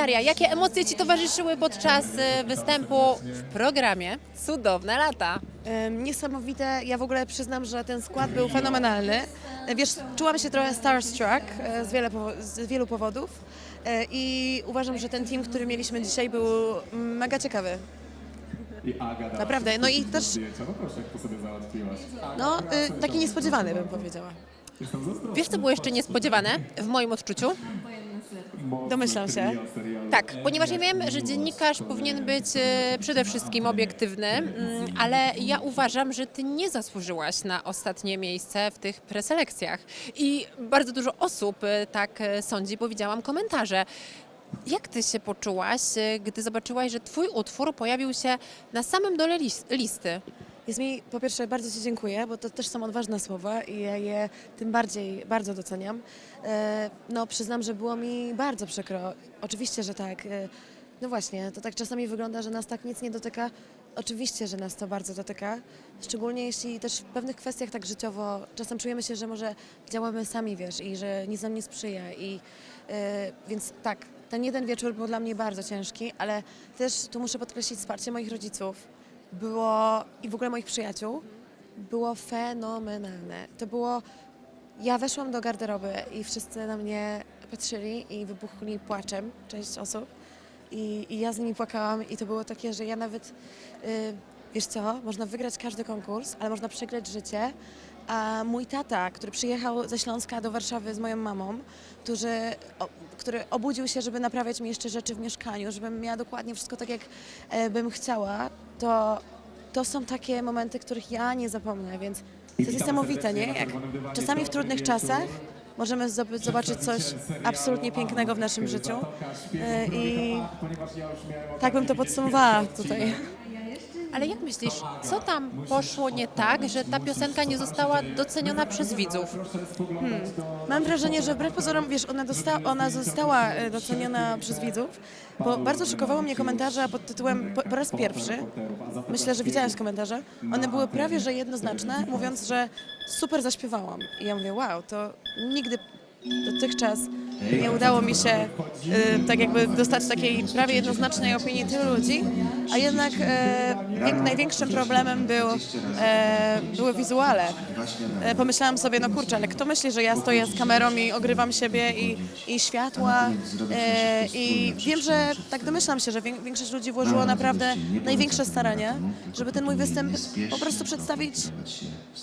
Daria, jakie emocje Ci towarzyszyły podczas e, występu w programie Cudowne Lata? Niesamowite. Ja w ogóle przyznam, że ten skład był fenomenalny. E, Wiesz, czułam się trochę starstruck e, z, wiele, powo- z wielu powodów E, i uważam, że ten team, który mieliśmy dzisiaj był mega ciekawy. I Aga dała Naprawdę, no i też-. No proszę, jak to sobie załatwiłaś. No, y, taki niespodziewany bym powiedziała. Wiesz, co było jeszcze niespodziewane w moim odczuciu? Domyślam się. Tak, ponieważ ja wiem, że dziennikarz powinien być e, przede wszystkim obiektywny, mm, ale ja uważam, że ty nie zasłużyłaś na ostatnie miejsce w tych preselekcjach. I bardzo dużo osób e, tak e, sądzi, bo widziałam komentarze. Jak ty się poczułaś, gdy zobaczyłaś, że twój utwór pojawił się na samym dole lis- listy? Jest mi, po pierwsze, bardzo Ci dziękuję, bo to też są odważne słowa i ja je tym bardziej bardzo doceniam. E, No, przyznam, że było mi bardzo przykro. Oczywiście, że tak. E, No właśnie, to tak czasami wygląda, że nas tak nic nie dotyka. Oczywiście, że nas to bardzo dotyka. Szczególnie jeśli też w pewnych kwestiach tak życiowo czasem czujemy się, że może działamy sami, wiesz, i że nic nam nie sprzyja. I, e, więc tak, ten jeden wieczór był dla mnie bardzo ciężki, ale też tu muszę podkreślić wsparcie moich rodziców było i w ogóle moich przyjaciół było fenomenalne. To było. Ja weszłam do garderoby i wszyscy na mnie patrzyli i wybuchli płaczem, część osób. I, i ja z nimi płakałam i to było takie, że ja nawet, y, wiesz co, można wygrać każdy konkurs, ale można przegrać życie. A mój tata, który przyjechał ze Śląska do Warszawy z moją mamą, który, o, który obudził się, żeby naprawiać mi jeszcze rzeczy w mieszkaniu, żebym miała dokładnie wszystko tak, jak e, bym chciała, to, to są takie momenty, których ja nie zapomnę, więc to jest niesamowite, nie? Jak czasami w trudnych czasach możemy zob- zobaczyć coś absolutnie pięknego w naszym życiu. E, I tak bym to podsumowała tutaj. Ale jak myślisz, co tam poszło nie tak, że ta piosenka nie została doceniona przez widzów? Mam wrażenie, że wbrew pozorom, wiesz, ona, dosta- ona została e, doceniona przez widzów, bo bardzo szokowało mnie komentarze pod tytułem po, po raz pierwszy. Myślę, że widziałaś komentarze. One były prawie, że jednoznaczne, mówiąc, że super zaśpiewałam. I ja mówię, wow, to nigdy dotychczas nie udało mi się y, tak jakby dostać takiej prawie jednoznacznej opinii tylu ludzi, a jednak wiek- największym problemem był, e, były wizuale. Pomyślałam sobie, no kurczę, ale kto myśli, że ja stoję z kamerą i ogrywam siebie i, i światła i wiem, że tak domyślam się, że wię- większość ludzi włożyło naprawdę największe starania, żeby ten mój występ po prostu przedstawić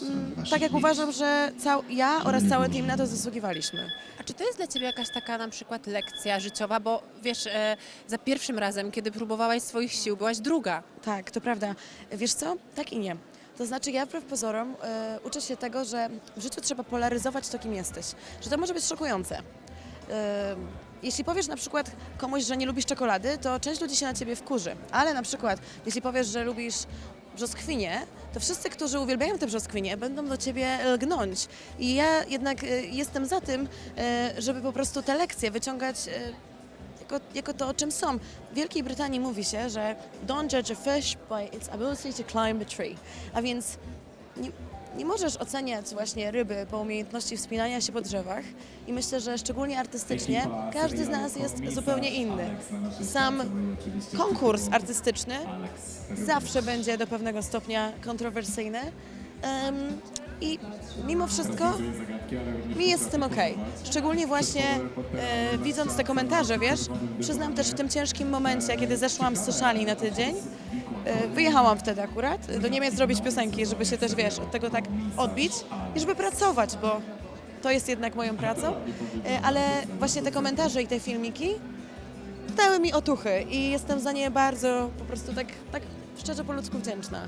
mm, tak, jak uważam, że ja oraz cały team na to zasługiwaliśmy. A czy to jest dla Ciebie jakaś taka na przykład lekcja życiowa? Bo wiesz, e, za pierwszym razem, kiedy próbowałaś swoich sił, byłaś druga. Tak, to prawda. Wiesz co? Tak i nie. To znaczy ja wbrew pozorom e, uczę się tego, że w życiu trzeba polaryzować to, kim jesteś. Że to może być szokujące. E, jeśli powiesz na przykład komuś, że nie lubisz czekolady, to część ludzi się na ciebie wkurzy. Ale na przykład, jeśli powiesz, że lubisz brzoskwinie, to wszyscy, którzy uwielbiają te brzoskwinie, będą do ciebie lgnąć. I ja jednak e, jestem za tym, e, żeby po prostu te lekcje wyciągać e, jako, jako to, o czym są. W Wielkiej Brytanii mówi się, że don't judge a fish by its ability to climb a tree. A więc nie, nie możesz oceniać właśnie ryby po umiejętności wspinania się po drzewach i myślę, że szczególnie artystycznie każdy z nas jest zupełnie inny. Sam konkurs artystyczny zawsze będzie do pewnego stopnia kontrowersyjny i mimo wszystko mi jest z tym okej. Szczególnie właśnie e, widząc te komentarze, wiesz, przyznam też w tym ciężkim momencie, kiedy zeszłam z sociali na tydzień, e, wyjechałam wtedy akurat do Niemiec zrobić piosenki, żeby się też, wiesz, od tego tak odbić i żeby pracować, bo to jest jednak moją pracą, e, ale właśnie te komentarze i te filmiki dały mi otuchy i jestem za nie bardzo po prostu tak, tak szczerze po ludzku wdzięczna.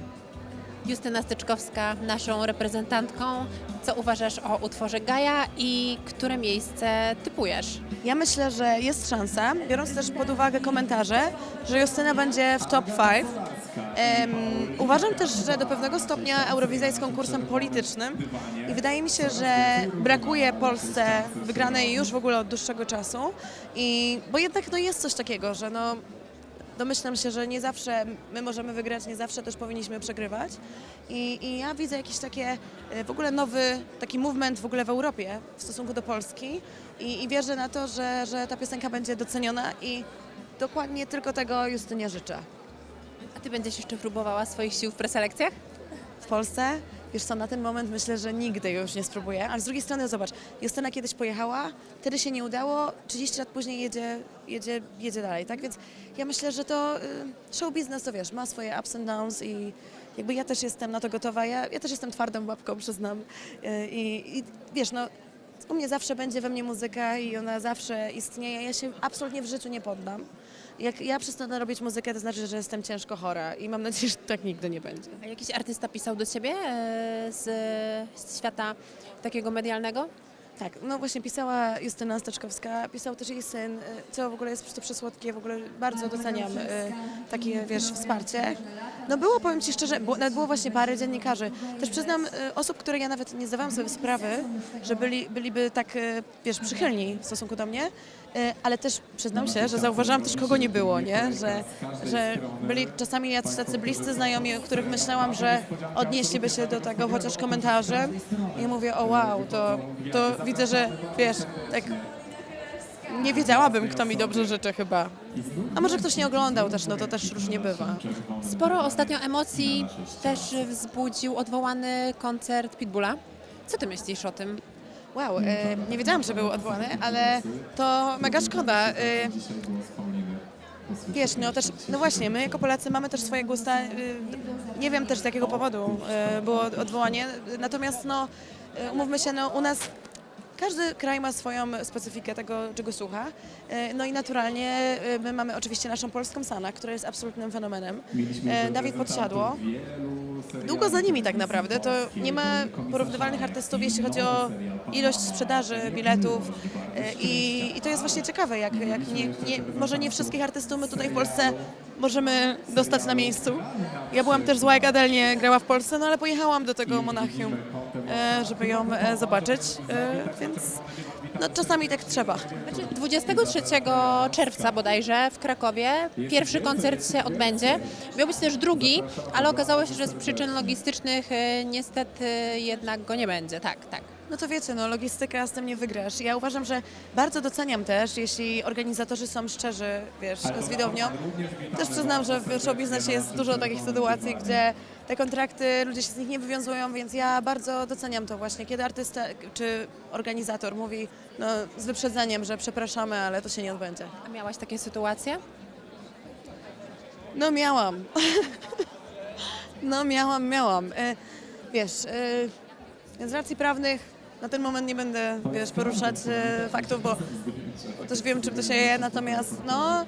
Justyna Styczkowska, naszą reprezentantką. Co uważasz o utworze Gaja i które miejsce typujesz? Ja myślę, że jest szansa, biorąc też pod uwagę komentarze, że Justyna będzie w top 5. Em, uważam też, że do pewnego stopnia Eurowizja jest konkursem politycznym i wydaje mi się, że brakuje Polsce wygranej już w ogóle od dłuższego czasu. I, bo jednak no, jest coś takiego, że no, domyślam się, że nie zawsze my możemy wygrać, nie zawsze też powinniśmy przegrywać. I, I ja widzę jakiś takie e, w ogóle nowy taki movement w ogóle w Europie w stosunku do Polski i, i wierzę na to, że, że ta piosenka będzie doceniona i dokładnie tylko tego Justynie życzę. A ty będziesz jeszcze próbowała swoich sił w preselekcjach? w Polsce, wiesz co, na ten moment myślę, że nigdy już nie spróbuję, ale z drugiej strony zobacz, Justyna kiedyś pojechała, wtedy się nie udało, 30 lat później jedzie, jedzie, jedzie dalej, tak? Więc ja myślę, że to y, show biznes, to wiesz, ma swoje ups and downs i jakby ja też jestem na to gotowa, ja, ja też jestem twardą babką, przyznam. Y, I, I wiesz, no u mnie zawsze będzie we mnie muzyka i ona zawsze istnieje, ja się absolutnie w życiu nie poddam. Jak ja przestanę robić muzykę, to znaczy, że jestem ciężko chora i mam nadzieję, że tak nigdy nie będzie. A jakiś artysta pisał do ciebie e, z, z świata takiego medialnego? Tak, no właśnie pisała Justyna Staczkowska, pisał też jej syn, y, co w ogóle jest po prostu przesłodkie, w ogóle bardzo doceniam y, takie, wiesz, wsparcie. No było, powiem Ci szczerze, było, nawet było właśnie parę dziennikarzy. Też przyznam y, osób, które ja nawet nie zdawałam sobie sprawy, że byli, byliby tak, wiesz, przychylni w stosunku do mnie, ale też przyznam się, że zauważyłam też, kogo nie było, nie? Że, że byli czasami jacyś tacy bliscy znajomi, o których myślałam, że odnieśliby się do tego chociaż komentarzem i mówię, o wow, to, to widzę, że wiesz, tak nie wiedziałabym, kto mi dobrze życzy chyba. A może ktoś nie oglądał też, no to też różnie bywa. Sporo ostatnio emocji też wzbudził odwołany koncert Pitbulla. Co ty myślisz o tym? Wow, e, nie wiedziałam, że był odwołany, ale to mega szkoda. E, wiesz, no też, no właśnie, my jako Polacy mamy też swoje gusta. E, nie wiem też z jakiego powodu e, było odwołanie, natomiast no, e, umówmy się, no u nas każdy kraj ma swoją specyfikę tego, czego słucha. E, No i naturalnie e, my mamy oczywiście naszą polską Sanę, która jest absolutnym fenomenem. E, Dawid Podsiadło. Długo za nimi tak naprawdę. To nie ma porównywalnych artystów, jeśli chodzi o ilość sprzedaży biletów. I, i to jest właśnie ciekawe, jak, jak nie, nie, może nie wszystkich artystów my tutaj w Polsce możemy dostać na miejscu. Ja byłam też zła, jak Adele nie grała w Polsce, no ale pojechałam do tego Monachium, żeby ją e, zobaczyć, e, więc no, czasami tak trzeba. Znaczy 23 czerwca bodajże w Krakowie pierwszy koncert się odbędzie. Miał być też drugi, ale okazało się, że z przyczyn logistycznych e, niestety jednak go nie będzie. Tak, tak. No to wiecie, no logistyka z tym nie wygrasz. Ja uważam, że bardzo doceniam też, jeśli organizatorzy są szczerzy, wiesz, z widownią. Też przyznam, że w show biznesie jest dużo takich sytuacji, gdzie te kontrakty, ludzie się z nich nie wywiązują, więc ja bardzo doceniam to właśnie, kiedy artysta czy organizator mówi no, z wyprzedzeniem, że przepraszamy, ale to się nie odbędzie. A miałaś takie sytuacje? No miałam. No miałam, miałam. E, Wiesz, e, z racji prawnych na ten moment nie będę, wiesz, poruszać e, faktów, bo bo też wiem, czym to się je, natomiast no,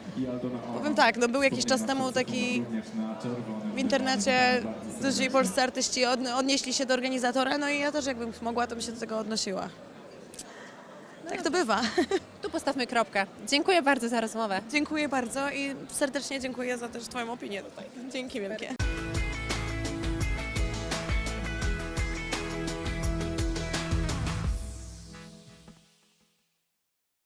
powiem tak, no był jakiś czas temu taki w internecie, duzi polscy artyści od, odnieśli się do organizatora, no i ja też jakbym mogła, to bym się do tego odnosiła. Tak to bywa. Tu postawmy kropkę. Dziękuję bardzo za rozmowę. Dziękuję bardzo i serdecznie dziękuję za też Twoją opinię tutaj. Dzięki wielkie.